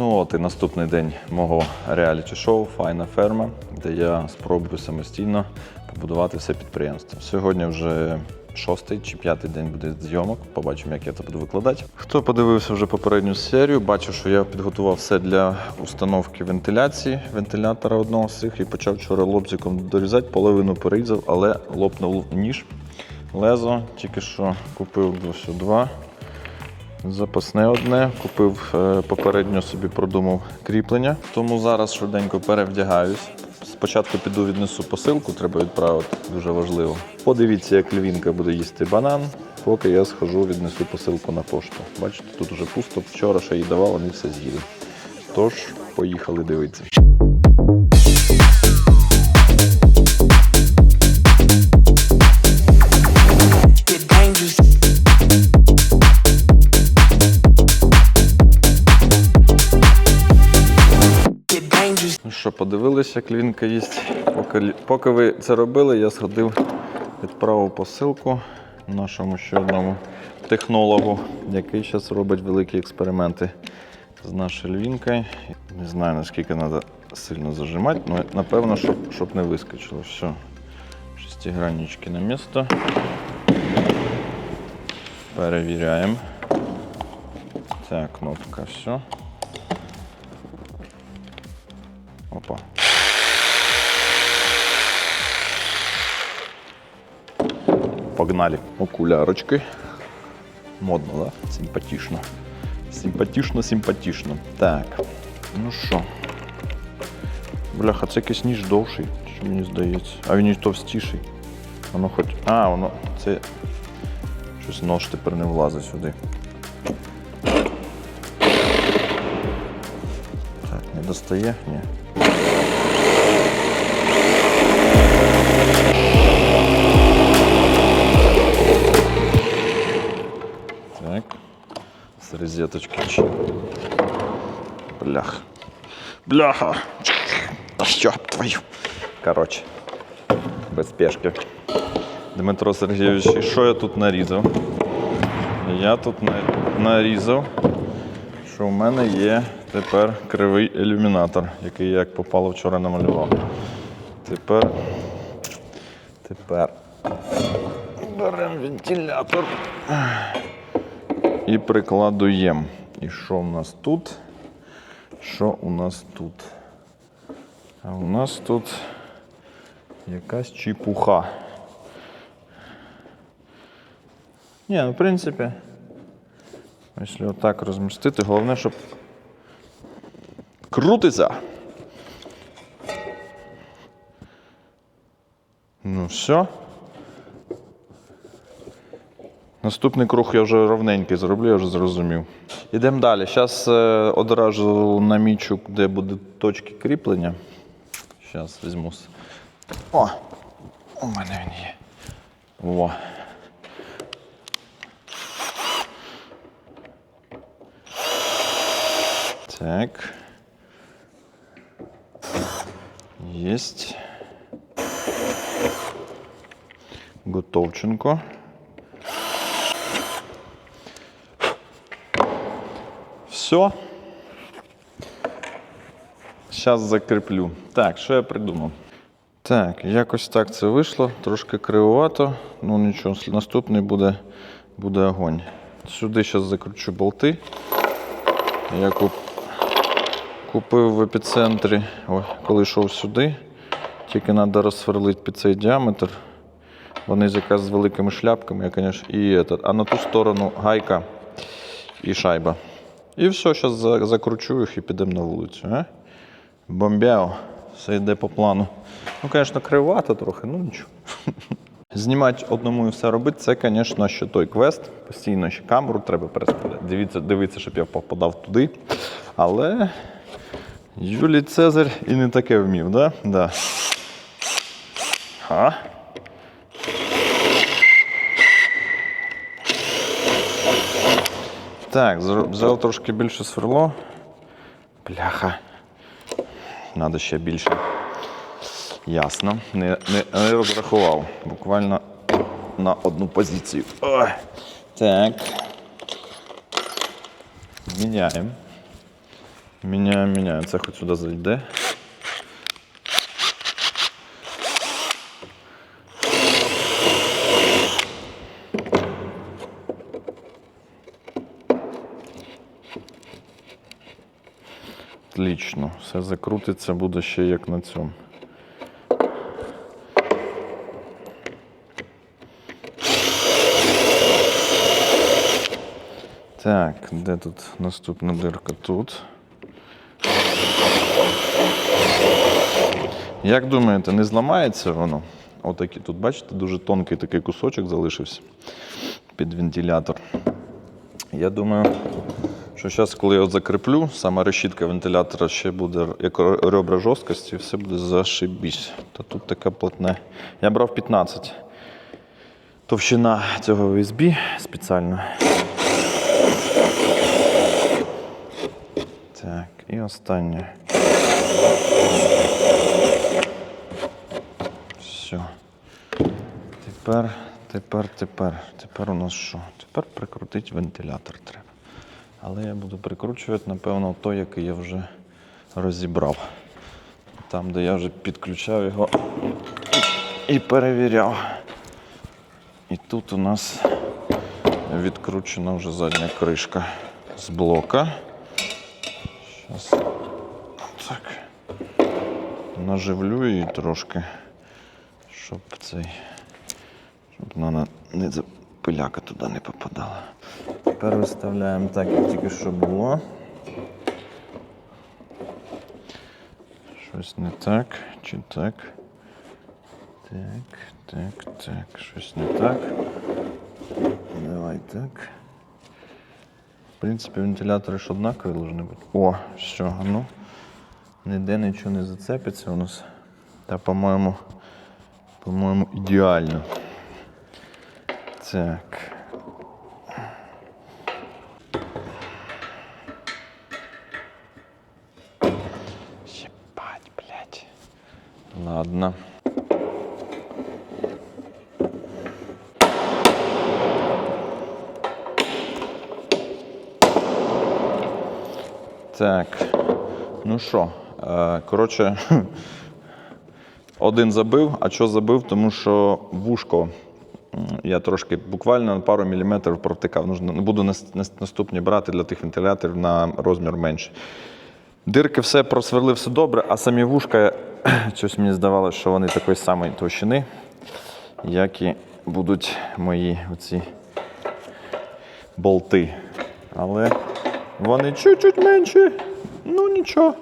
Ну от і наступний день мого реаліті-шоу Файна ферма, де я спробую самостійно побудувати все підприємство. Сьогодні вже шостий чи п'ятий день буде зйомок. Побачимо, як я це буду викладати. Хто подивився вже попередню серію, бачив, що я підготував все для установки вентиляції, вентилятора одного з цих і почав вчора лобзиком дорізати, половину порізав, але лопнув ніж. Лезо тільки що купив два. Запасне одне, купив е, попередньо собі продумав кріплення. Тому зараз швиденько перевдягаюсь. Спочатку піду віднесу посилку, треба відправити, дуже важливо. Подивіться, як львінка буде їсти банан, поки я схожу, віднесу посилку на пошту. Бачите, тут вже пусто. Вчора ще їй давав, вони все з'їли. Тож, поїхали дивитися. Подивилися, як львінка їсть. Поки, поки ви це робили, я сходив, відправив посилку нашому ще одному технологу, який зараз робить великі експерименти з нашою львінкою. Не знаю, наскільки треба сильно зажимати, але напевно, щоб, щоб не вискочило. Все. Шестиграннички на місто. Перевіряємо. Так, кнопка, все. Опа. Погнали. Окулярочки. Модно, да? Симпатично. Симпатично, симпатично. Так. Ну що. Бляха, це якийсь ніж довший, що мені здається. А він і товстіший. Воно хоч. А, воно. Це. Щось нож тепер не влазить сюди. Достає? Ні. Так. С розеточки. Блях. Бляха. Та що твою. Коротше. Без спешки. Дмитро Сергійович, і що я тут нарізав? Я тут нарізав, що в мене є тепер кривий ілюмінатор, який як попало вчора намалював. Тепер. Тепер. Беремо вентилятор і прикладуємо. І що у нас тут? Що у нас тут? А у нас тут якась чіпуха. Ні, ну в принципі, якщо отак розмістити, головне, щоб крутиться. Ну все. Наступний круг я вже ровненький зроблю, я вже зрозумів. Йдемо далі. Зараз одразу намічу, де будуть точки кріплення. Зараз візьму. О! У мене він є. О. Так. Єсть. Готовченко. Все. Зараз закріплю. Так, що я придумав? Так, якось так це вийшло. Трошки кривовато. Ну нічого, наступний буде, буде огонь. Сюди зараз закручу болти. Я куп... купив в епіцентрі, ой, коли йшов сюди. Тільки треба розсверлити під цей діаметр. Вони з якраз з великими шляпками, я, конечно, і этот. а на ту сторону гайка і шайба. І все, зараз закручу їх і підемо на вулицю. А? Бомбяо. Все йде по плану. Ну, звісно, кривато трохи, ну нічого. Знімати одному і все робити, це, звісно, ще той квест. Постійно ще камеру треба переставляти. Дивіться, дивіться, щоб я попадав туди. Але Юлій Цезарь і не таке вмів, да? Да. А? Так, взяв трошки більше сверло. Бляха. Надо ще більше. Ясно. Не, не, не розрахував. Буквально на одну позицію. Ой. Так. Міняємо. Міняємо, міняємо. Це хоч сюди зайде. Отлично. Все закрутиться буде ще як на цьому. Так, де тут наступна дирка? Тут. Як думаєте, не зламається воно? Отакі тут, бачите, дуже тонкий такий кусочок залишився під вентилятор. Я думаю, що зараз, коли я закріплю, сама решітка вентилятора ще буде як ребра жорсткості, все буде зашибісь. Та тут таке плотне. Я брав 15. Товщина цього USB спеціально. Так, і останнє. Все. Тепер, тепер, тепер. Тепер у нас що? Тепер прикрутити вентилятор треба. Але я буду прикручувати, напевно, той, який я вже розібрав. Там, де я вже підключав його і перевіряв. І тут у нас відкручена вже задня кришка з блока. Зараз так. Наживлю її трошки, щоб цей. Щоб вона не за- пиляка туди не попадала. Тепер виставляємо так, як тільки що було. Щось не так, чи так. Так, так, так, щось не так. Давай так. В принципі, вентилятори ж однакові повинні бути. О, все, ну. Ніде нічого не зацепиться у нас. Та, по-моєму, по-моєму, ідеально. Так. Ебать, блядь. Ладно. Так. Ну що, е, коротше, один забив. А що забив? Тому що вушко я трошки буквально на пару міліметрів провтикав. Нужно, буду нас- нас- наступні брати для тих вентиляторів на розмір менший. Дирки все просверлив, все добре, а самі вушка, щось мені здавалося, що вони такої самої товщини, як і будуть мої оці болти. Але вони чуть-чуть менші. Ну нічого.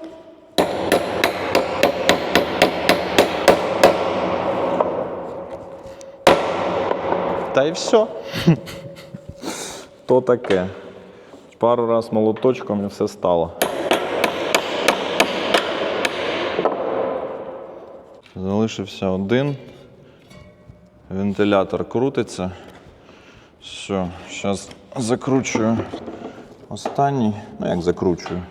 Та й все. То таке. Пару раз молоточком і все стало. Залишився один. Вентилятор крутиться. Все, зараз закручую останній. Ну як закручую.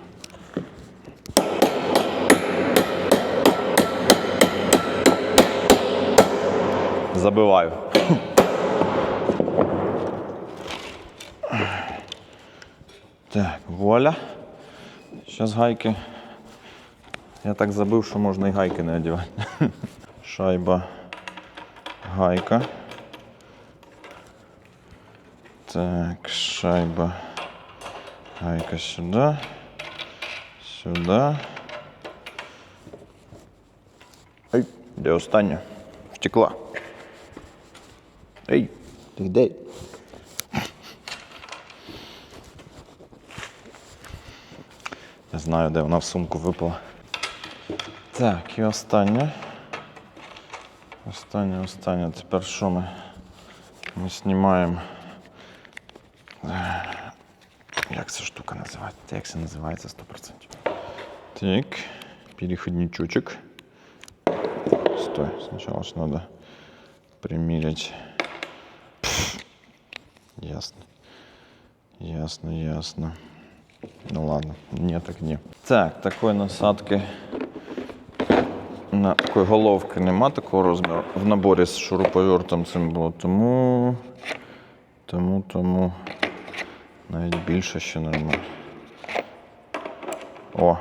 Забиваю. Вуаля. Зараз гайки. Я так забив, що можна і гайки не одягати. Шайба, гайка. Так, шайба. Гайка сюди. Сюди. Ей, де остання? Втекла. Ей, ти де? знаю, де вона в сумку випала. Так, і останнє. Останнє, останнє. Тепер що ми? Ми знімаємо. Е, Як ця штука називається? Як це називається 100%? Так, переходничочок. Стой, сначала ж надо примерить. Пф, Ясно. Ясно, ясно. Ну ладно, не так не. Так, такої насадки на такої головки нема такого розміру. В наборі з шуруповертом цим було. Тому. Тому, тому навіть більше ще нормально. О,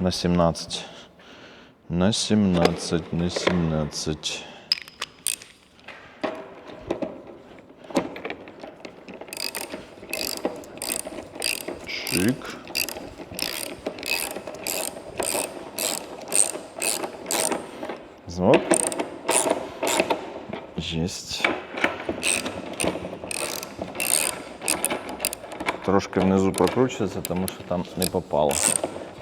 на 17. На 17, на 17. Чик. Зоп. Єсть. Трошки внизу прокручується, тому що там не попало.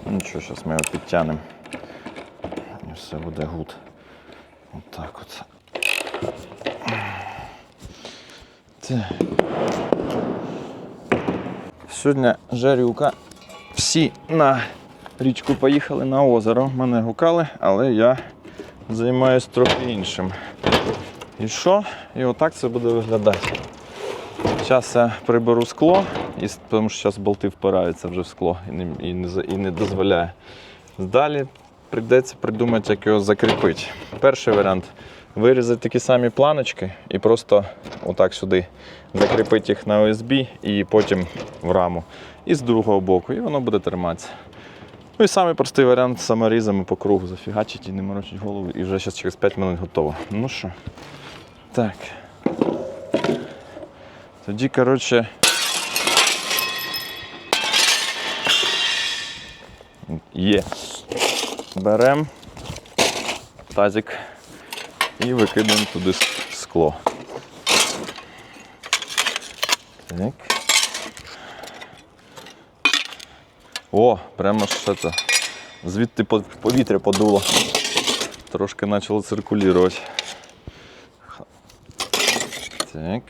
Нічого, зараз ми його підтягнемо. І все буде гуд. Отак от. Так. Сьогодні жарюка. Всі на річку поїхали на озеро. Мене гукали, але я займаюся трохи іншим. І що? І отак це буде виглядати. Зараз я приберу скло, і, тому що зараз болти впираються вже в скло і не, і не, і не дозволяє. Далі прийдеться придумати, як його закріпити. Перший варіант вирізати такі самі планочки і просто отак сюди закріпити їх на ОСБ і потім в раму. І з другого боку, і воно буде триматися. Ну і самий простий варіант саморізами по кругу зафігачить і не морочить голову, і вже зараз через 5 минут готово. Ну що, так. Тоді, коротше. Є. Беремо тазик і викидаємо туди скло. Так. О, прямо що це. Звідти повітря подуло. Трошки почало циркулювати. Так.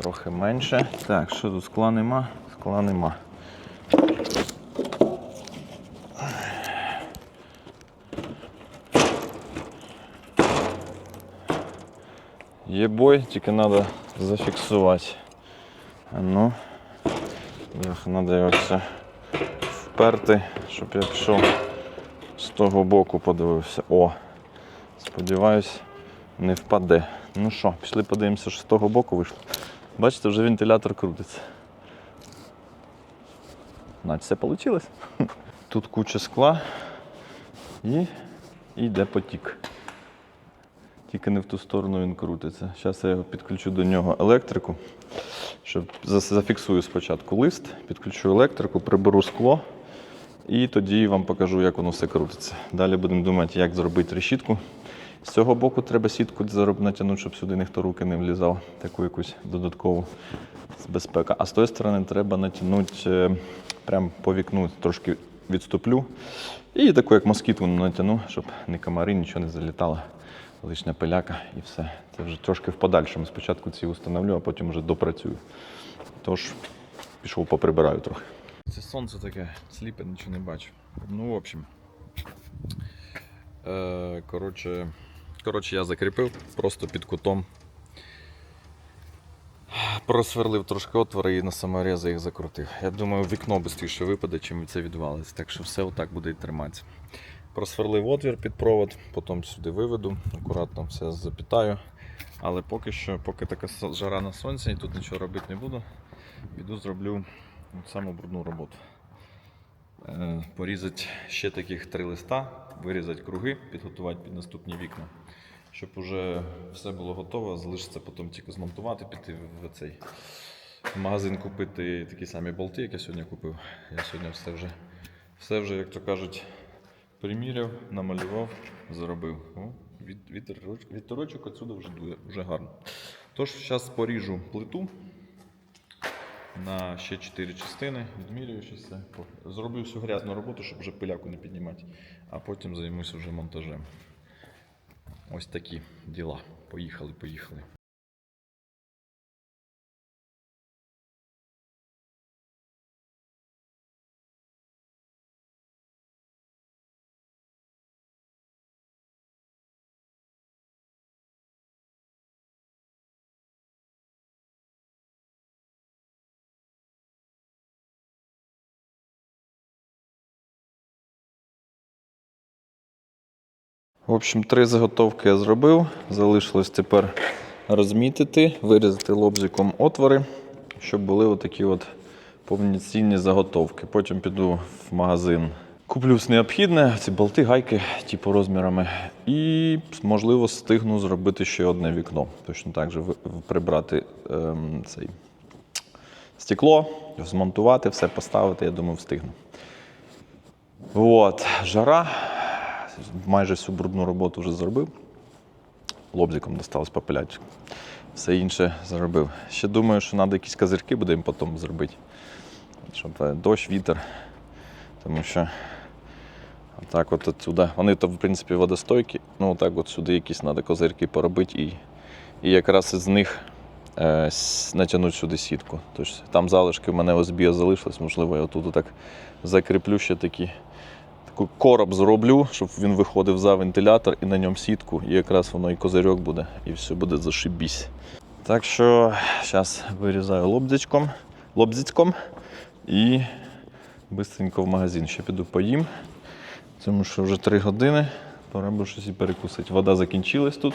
Трохи менше. Так, що тут скла нема? Скла нема. Є бой, тільки треба зафіксувати. А ну, треба його все вперти, щоб я пішов з того боку подивився. О! Сподіваюсь, не впаде. Ну що, пішли подивимося, що з того боку вийшло. Бачите, вже вентилятор крутиться. Значить, все вийшло. Тут куча скла і йде потік. Тільки не в ту сторону він крутиться. Зараз я його підключу до нього електрику, щоб зафіксую спочатку лист, підключу електрику, приберу скло і тоді вам покажу, як воно все крутиться. Далі будемо думати, як зробити решітку. З цього боку треба сітку натягнути, щоб сюди ніхто руки не влізав, таку якусь додаткову безпека. А з тої сторони треба натягнути е, прямо по вікну, трошки відступлю. І таку, як москітку натягну, щоб ні комари, нічого не залітало. Лишня пиляка і все. Це вже трошки в подальшому. Спочатку ці установлю, а потім вже допрацюю. Тож, пішов поприбираю трохи. Це сонце таке, сліпе, нічого не бачу. Ну, в общем. Е, коротше, коротше, я закріпив просто під кутом. Просверлив трошки отвори і на саморези їх закрутив. Я думаю, вікно швидше випаде, чим це відвалиться. Так що все отак буде і триматися. Просверлив отвір під провод, потім сюди виведу, акуратно все запітаю. Але поки що, поки така жара на сонці і тут нічого робити не буду, піду зроблю саму брудну роботу. Е, Порізати ще таких три листа, вирізати круги, підготувати під наступні вікна. Щоб уже все було готово, залишиться потім тільки змонтувати, піти в цей магазин купити такі самі болти, як я сьогодні купив. Я сьогодні все вже, все вже як то кажуть, приміряв, намалював, зробив. О, від, вітероч, вітерочок отсюди вже дує, вже гарно. Тож, зараз поріжу плиту на ще 4 частини, відмірюю ще все. Зроблю всю грязну роботу, щоб вже пиляку не піднімати, а потім займуся вже монтажем. Ось такі діла. Поїхали, поїхали. В общем, три заготовки я зробив. Залишилось тепер розмітити, вирізати лобзиком отвори, щоб були отакі от повноцінні заготовки. Потім піду в магазин. Куплю все необхідне, ці болти, гайки, типу розмірами, і можливо встигну зробити ще одне вікно. Точно так же прибрати ем, цей стекло, змонтувати, все поставити, я думаю, встигну. От, жара. Майже всю брудну роботу вже зробив. Лобзиком досталось попиляти. Все інше зробив. Ще думаю, що треба якісь козирки будемо потім зробити. Щоб е, дощ, вітер. Тому що отак от отсюди. Вони то, в принципі, водостойкі. Ну, отак от сюди якісь треба козирки поробити і, і якраз із них е, натягнути сюди сітку. Тобто там залишки в мене ОСБ залишилось, можливо, я отут так закріплю ще такі. Таку короб зроблю, щоб він виходив за вентилятор і на ньому сітку, і якраз воно і козирьок буде, і все буде зашибісь. Так що зараз вирізаю лобзичком, лобзицьком і бистренько в магазин. Ще піду поїм, тому що вже 3 години, пора би щось і перекусити. Вода закінчилась тут,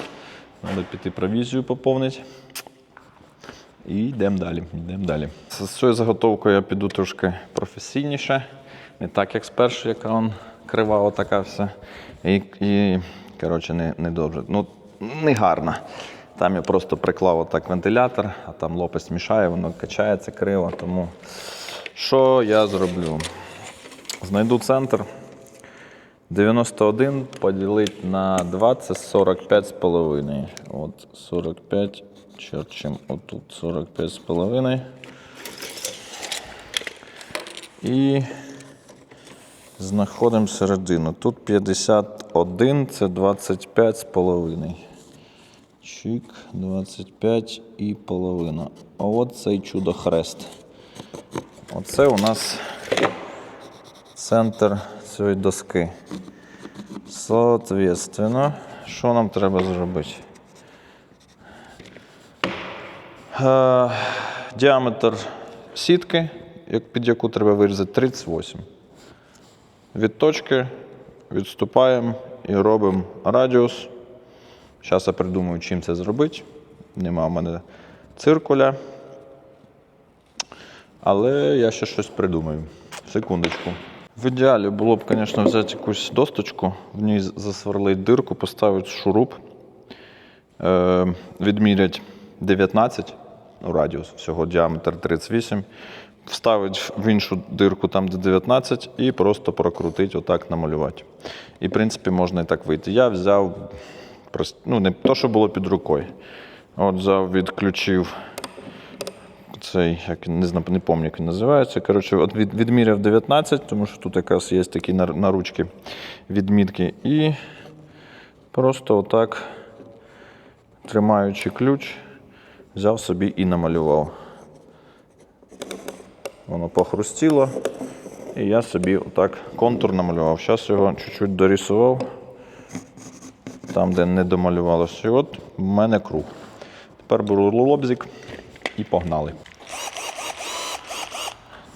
треба піти провізію поповнити. І йдемо далі. Йдемо далі. З цією заготовкою я піду трошки професійніше. Не так, як з першої, яка он крива, отака вся. І, і коротше, не, не добре. Ну, не гарна. Там я просто приклав отак вентилятор, а там лопасть мішає, воно качається криво. Тому що я зроблю? Знайду центр. 91 поділити на 2 це 45 з половиною. От 45 черчим отут 45 з половиною. І знаходимо середину. Тут 51, це 25 з половиною. Чик, 25 і половина. От цей чудо-хрест. Оце у нас центр цієї доски. Соответственно, що нам треба зробити? Е, діаметр сітки, під яку треба вирізати, 38. Від точки відступаємо і робимо радіус. Зараз я придумаю, чим це зробити. Нема в мене циркуля. Але я ще щось придумаю. Секундочку. В ідеалі було б, звісно, взяти якусь досточку, в ній засверлити дирку, поставити шуруп, е, відміряти 19 ну, радіус, всього діаметр 38, вставити в іншу дирку там, де 19, і просто прокрутити, отак намалювати. І, в принципі, можна і так вийти. Я взяв, ну, не то, що було під рукою. От взяв, відключив цей, як не знаю, не пам'ятаю, як він називається. Коротше, от від, відміряв 19, тому що тут якраз є такі на, на відмітки. І просто отак, тримаючи ключ, взяв собі і намалював. Воно похрустіло. І я собі отак контур намалював. Зараз його чуть-чуть дорисував. Там, де не домалювалося. От в мене круг. Тепер беру лобзик і погнали.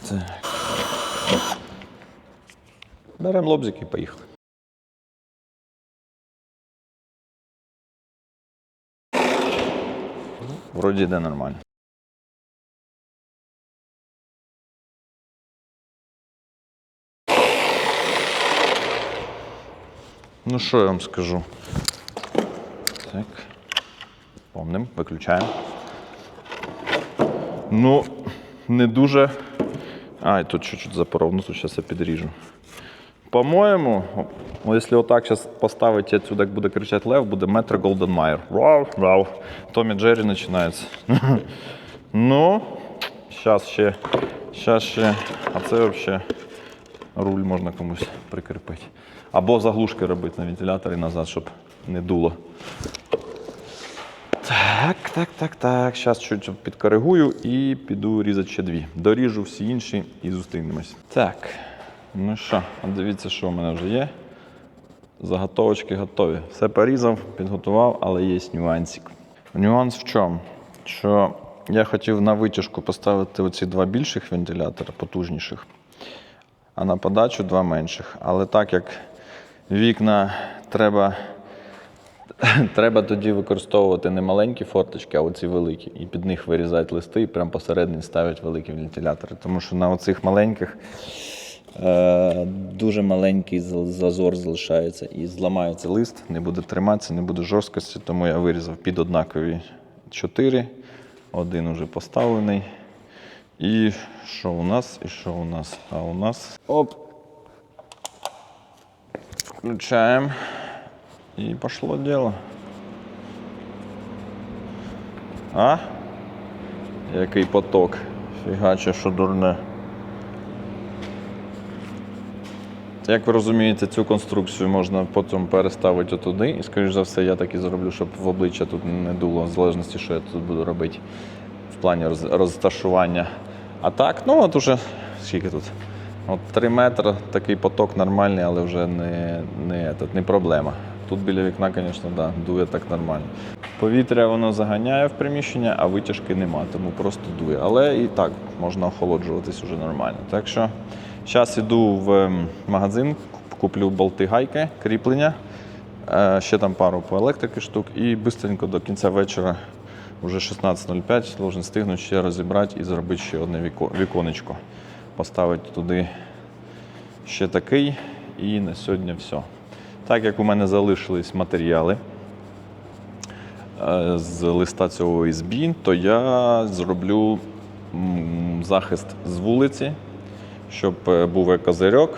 Так. Беремо лобзик і поїхали. Вроді йде нормально. Ну, що я вам скажу? Так. Помним, виключаємо. Ну, не дуже. Ай, тут чуть-чуть запоров, ну тут зараз я підріжу. По-моєму, якщо отак зараз поставити отсюда, як буде кричати Лев, буде метр Голден Майер. Вау, вау. Томі Джері починається. ну, зараз ще. Зараз ще. А це взагалі руль можна комусь прикріпити. Або заглушки робити на вентиляторі назад, щоб не дуло. Так, так, так, так. Зараз чуть підкоригую і піду різати ще дві. Доріжу всі інші і зустрінемось. Так. Ну що, дивіться, що в мене вже є. Заготовочки готові. Все порізав, підготував, але є нюансик. Нюанс в чому? Що я хотів на витяжку поставити оці два більших вентилятора, потужніших, а на подачу два менших. Але так як вікна треба Треба тоді використовувати не маленькі форточки, а оці великі. І під них вирізати листи і прямо посередині ставити великі вентилятори. Тому що на оцих маленьких е, дуже маленький зазор залишається і зламається лист, не буде триматися, не буде жорсткості, тому я вирізав під однакові 4. Один уже поставлений. І що у нас? І що у нас? А у нас. Оп. Включаємо. І пошло діло. А? Який поток. Фігаче, що дурне. Як ви розумієте, цю конструкцію можна потім переставити туди. І, скоріш за все, я так і зроблю, щоб в обличчя тут не дуло, в залежності, що я тут буду робити в плані розташування. А так, ну от уже скільки тут? От 3 метри, такий поток нормальний, але вже не, не, этот, не проблема. Тут біля вікна, звісно, да, дує так нормально. Повітря воно заганяє в приміщення, а витяжки нема, тому просто дує. Але і так можна охолоджуватись уже нормально. Так що зараз іду в магазин, куплю болти гайки, кріплення, е, ще там пару по електрики штук, і швидко до кінця вечора, вже 16.05, должен встигнути ще розібрати і зробити ще одне віконечко. Поставити туди ще такий, і на сьогодні все. Так як у мене залишились матеріали е, з листа цього ОСБ, то я зроблю захист з вулиці, щоб е, був козирьок,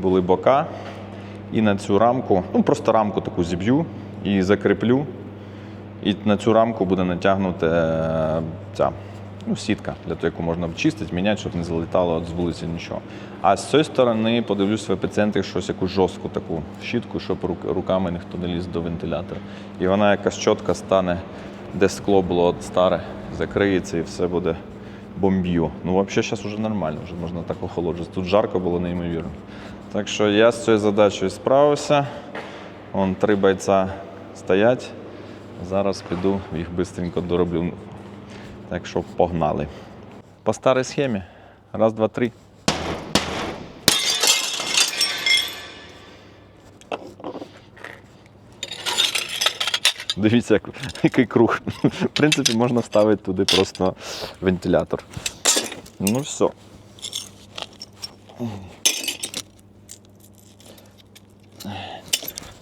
були бока. І на цю рамку, ну просто рамку таку зіб'ю і закріплю. І на цю рамку буде натягнута е, ця ну, сітка, для того, яку можна чистити, міняти, щоб не залітало з вулиці нічого. А з цієї сторони подивлюсь в епіцентрі щось якусь жорстку таку щітку, щоб руками ніхто не ліз до вентилятора. І вона якась чітка стане, де скло було старе, закриється і все буде бомб'ю. Ну, взагалі, зараз вже нормально, вже можна так охолоджувати. Тут жарко було неймовірно. Так що я з цією задачею справився. Вон три бойця стоять. Зараз піду, їх швидко дороблю. Так що погнали. По старій схемі. Раз, два, три. Дивіться, який круг. В принципі, можна вставити туди просто вентилятор. Ну все.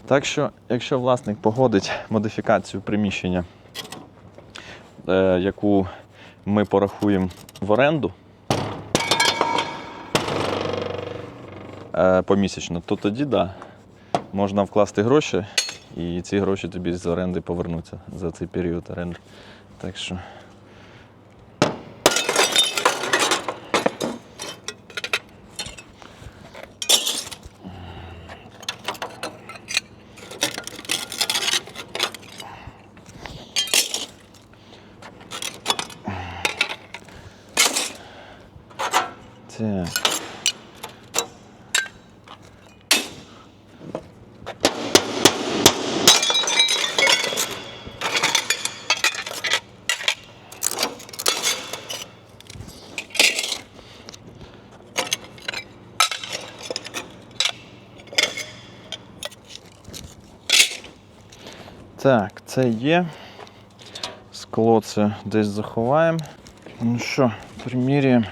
Так що, якщо власник погодить модифікацію приміщення, е, яку ми порахуємо в оренду е, помісячно, то тоді да, можна вкласти гроші, і ці гроші тобі з оренди повернуться за цей період оренди. Так що. Так. Так, це є. Скло це десь заховаємо. Ну що, приміряємо.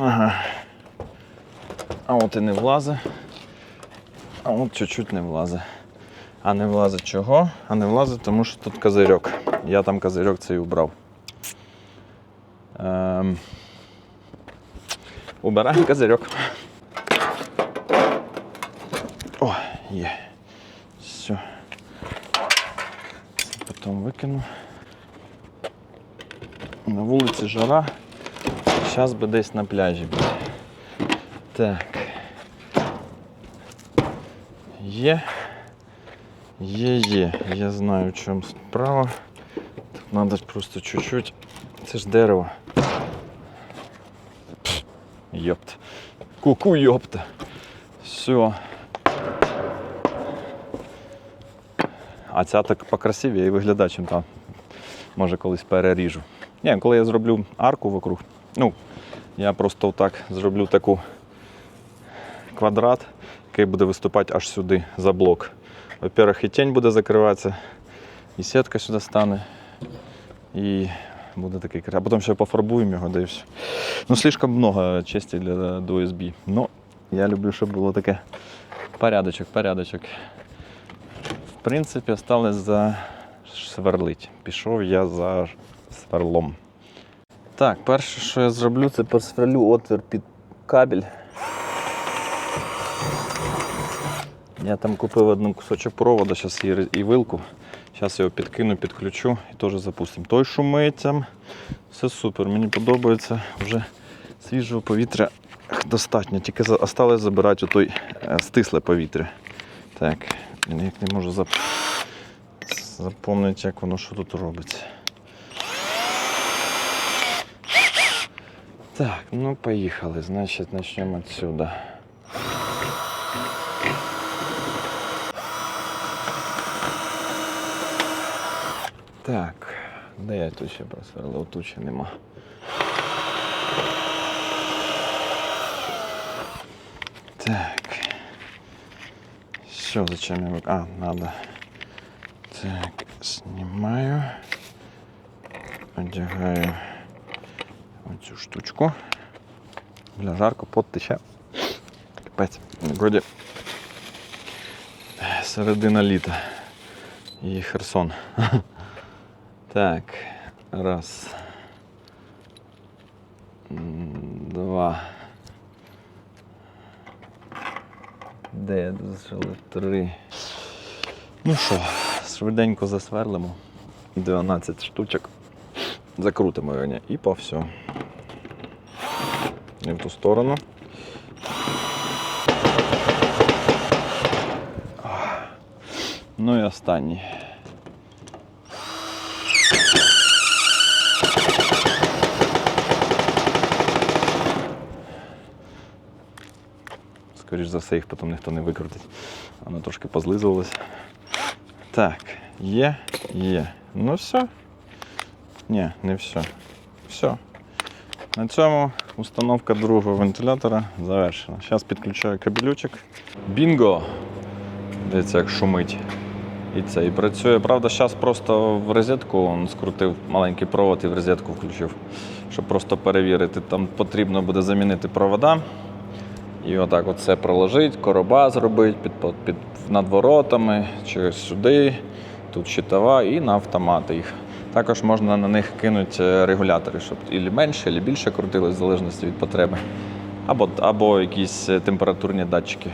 Ага. А от і не влазить. А от чуть-чуть не влазить. А не влазить чого? А не влазить, тому що тут козирьок. Я там козирьок цей убрав. Ем... Убираємо козирьок. О, є. Все. Потім викину. На вулиці жара. Зараз би десь на пляжі. Так. Є. Є, є. Я знаю, в чому справа. Тут треба просто чуть-чуть. Це ж дерево. Йопт. Ку-ку, йопта. Все. А ця так покрасивіше виглядає, чим там. Може колись переріжу. Ні, коли я зроблю арку вокруг, ну, я просто так зроблю таку квадрат, який буде виступати аж сюди за блок. Во-первых, і тінь буде закриватися, і сітка сюди стане. І буде такий. А потім ще пофарбуємо його, да і все. Ну, слишком много честі для USB. Ну, я люблю, щоб було таке порядочок, порядочок. Принципі, осталось за сверлить. Пішов я за сверлом. Так, перше, що я зроблю, це просверлю отвір під кабель. Я там купив один кусочок проводу, зараз і, вилку. Зараз його підкину, підключу і теж запустимо. Той шумить. Все супер, мені подобається. Вже свіжого повітря достатньо. Тільки осталось забирати отой е, стисле повітря. Так, ніяк не можу зап... запомнити, як воно що тут робиться. Так, ну поїхали. Значить, почнемо відсюди. Так, де я тут ще просверлив? Тут ще нема. Так. Все, зачем я... А, надо. Так, снимаю. Одягаю оцю штучку. Бля, жарко, пот тече. Капець. Вроді середина літа. І Херсон. Так, раз. М, Два. Де я зашили? Три. Ну що, швиденько засверлимо. 12 штучок. Закрутимо його і по все. І в ту сторону. Ну і останній. Скоріш за все, їх потім ніхто не викрутить. Воно трошки позлизувалося. Так, є, є. Ну все. Ні, не все. Все. На цьому установка другого вентилятора завершена. Зараз підключаю кабелючок. Бінго! Дивіться, як шумить. І це і працює. Правда, зараз просто в розетку он скрутив маленький провод і в розетку включив, щоб просто перевірити. Там потрібно буде замінити провода. І отак от проложить, короба зробить під, під, під над воротами, чи сюди, тут щитова і на автомати їх. Також можна на них кинути е, регулятори, щоб і менше, і більше крутилось, в залежності від потреби. Або, або якісь е, температурні датчики.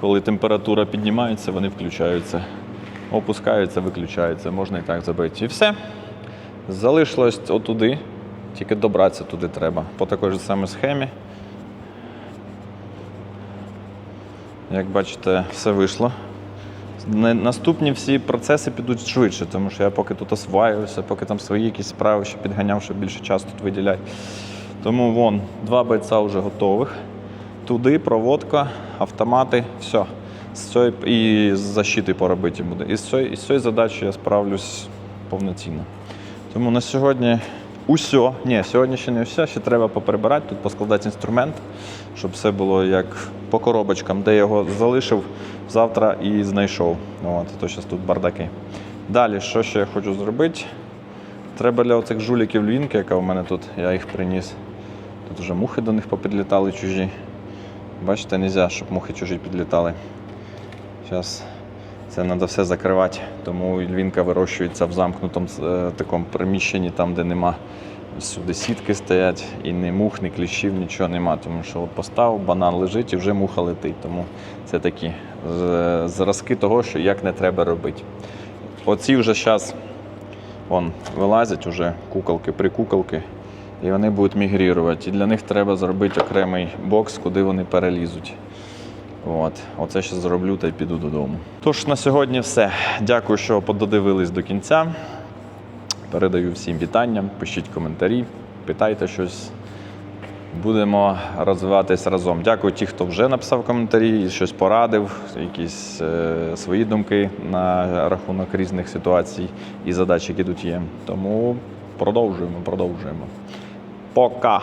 Коли температура піднімається, вони включаються. Опускаються, виключаються, можна і так зробити. І все. Залишилось отуди, тільки добратися туди треба. По такій ж самій схемі. Як бачите, все вийшло. Наступні всі процеси підуть швидше, тому що я поки тут осваюся, поки там свої якісь справи ще підганяв, щоб більше часу тут виділяти. Тому вон, два бойця вже готових. Туди проводка, автомати, все. З цієї, і з защити поробити буде. І з цієї, і я справлюсь повноцінно. Тому на сьогодні усе. Ні, сьогодні ще не все, ще треба поприбирати, тут поскладати інструмент, щоб все було як по коробочкам, де я його залишив завтра і знайшов. От, то зараз тут бардаки. Далі, що ще я хочу зробити? Треба для оцих жуліків львінки, яка у мене тут, я їх приніс. Тут вже мухи до них попідлітали чужі. Бачите, не можна, щоб мухи чужі підлітали. Зараз це треба все закривати, тому львінка вирощується в замкнутому е, такому приміщенні, там, де нема сюди сітки стоять, і ні мух, ні кліщів, нічого нема. Тому що от поставив, банан лежить і вже муха летить. Тому це такі зразки того, що як не треба робити. Оці вже зараз вон, вилазять уже куколки, прикуколки, і вони будуть мігрувати. І для них треба зробити окремий бокс, куди вони перелізуть. От, оце ще зроблю та й піду додому. Тож на сьогодні все. Дякую, що пододивились до кінця. Передаю всім вітання, пишіть коментарі, питайте щось. Будемо розвиватись разом. Дякую ті, хто вже написав коментарі і щось порадив, якісь е, свої думки на рахунок різних ситуацій і задач, які тут є. Тому продовжуємо, продовжуємо. Пока!